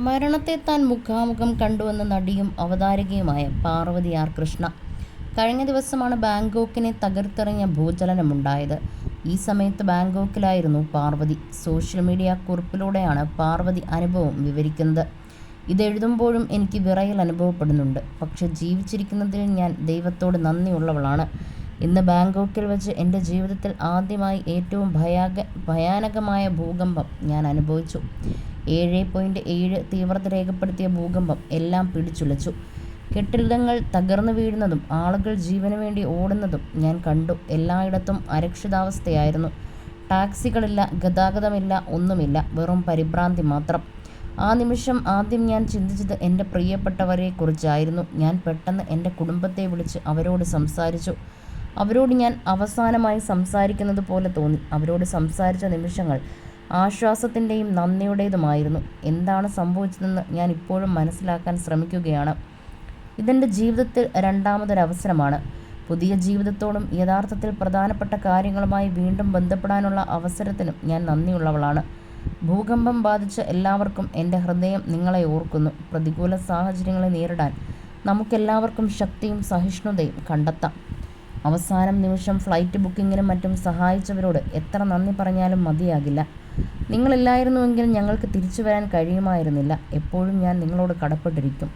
മരണത്തെ താൻ മുഖാമുഖം കണ്ടുവന്ന നടിയും അവതാരകയുമായ പാർവതി ആർ കൃഷ്ണ. കഴിഞ്ഞ ദിവസമാണ് ബാങ്കോക്കിനെ തകർത്തെറിഞ്ഞ ഭൂചലനമുണ്ടായത്. ഈ സമയത്ത് ബാങ്കോക്കിലായിരുന്നു പാർവതി. സോഷ്യൽ മീഡിയ കുറിപ്പിലൂടെയാണ് പാർവതി അനുഭവം വിവരിക്കുന്നത്. ഇതെഴുതുമ്പോഴും എനിക്ക് വിറയൽ അനുഭവപ്പെടുന്നുണ്ട്. പക്ഷെ ജീവിച്ചിരിക്കുന്നതിൽ ഞാൻ ദൈവത്തോട് നന്ദിയുള്ളവളാണ്. ഇന്ന് ബാങ്കോക്കിൽ വെച്ച് എന്റെ ജീവിതത്തിൽ ആദ്യമായി ഏറ്റവും ഭയാക ഭയാനകമായ ഭൂകമ്പം ഞാൻ അനുഭവിച്ചു. ഏഴ് പോയിന്റ് ഏഴ് തീവ്രത രേഖപ്പെടുത്തിയ ഭൂകമ്പം എല്ലാം പിടിച്ചുലച്ചു. കെട്ടിടങ്ങൾ തകർന്നു വീഴുന്നതും ആളുകൾ ജീവന് വേണ്ടി ഓടുന്നതും ഞാൻ കണ്ടു. എല്ലായിടത്തും അരക്ഷിതാവസ്ഥയായിരുന്നു. ടാക്സികളില്ല ഗതാഗതമില്ല ഒന്നുമില്ല വെറും പരിഭ്രാന്തി മാത്രം. ആ നിമിഷം ആദ്യം ഞാൻ ചിന്തിച്ചത് എന്റെ പ്രിയപ്പെട്ടവരെക്കുറിച്ചായിരുന്നു. ഞാൻ പെട്ടെന്ന് എന്റെ കുടുംബത്തെ വിളിച്ച് അവരോട് സംസാരിച്ചു. അവരോട് ഞാൻ അവസാനമായി സംസാരിക്കുന്നത് പോലെ തോന്നി. അവരോട് സംസാരിച്ച നിമിഷങ്ങൾ ആശ്വാസത്തിന്റെയും നന്ദിയുടേതുമായിരുന്നു. എന്താണ് സംഭവിച്ചതെന്ന് ഞാൻ ഇപ്പോഴും മനസ്സിലാക്കാൻ ശ്രമിക്കുകയാണ്. ഇതെന്റെ ജീവിതത്തിൽ രണ്ടാമതൊരവസരമാണ്. പുതിയ ജീവിതത്തോടും യഥാർത്ഥത്തിൽ പ്രധാനപ്പെട്ട കാര്യങ്ങളുമായി വീണ്ടും ബന്ധപ്പെടാനുള്ള അവസരത്തിനും ഞാൻ നന്ദിയുള്ളവളാണ്. ഭൂകമ്പം ബാധിച്ച എല്ലാവർക്കും എന്റെ ഹൃദയം നിങ്ങളെ ഓർക്കുന്നു. പ്രതികൂല സാഹചര്യങ്ങളെ നേരിടാൻ നമുക്കെല്ലാവർക്കും ശക്തിയും സഹിഷ്ണുതയും കണ്ടെത്താം. അവസാനം നിമിഷം ഫ്ലൈറ്റ് ബുക്കിങ്ങിനും മറ്റും സഹായിച്ചവരോട് എത്ര നന്ദി പറഞ്ഞാലും മതിയാകില്ല. നിങ്ങളില്ലായിരുന്നുവെങ്കിൽ ഞങ്ങൾക്ക് തിരിച്ചു വരാൻ കഴിയുമായിരുന്നില്ല. എപ്പോഴും ഞാൻ നിങ്ങളോട് കടപ്പെട്ടിരിക്കും.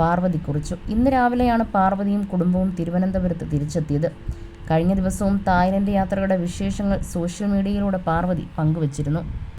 പാർവതി കുറിച്ചു. ഇന്ന് രാവിലെയാണ് പാർവതിയും കുടുംബവും തിരുവനന്തപുരത്ത് തിരിച്ചെത്തിയത്. കഴിഞ്ഞ ദിവസവും തായ്ലൻഡ് യാത്രയുടെ വിശേഷങ്ങൾ സോഷ്യൽ മീഡിയയിലൂടെ പാർവതി പങ്കുവച്ചിരുന്നു.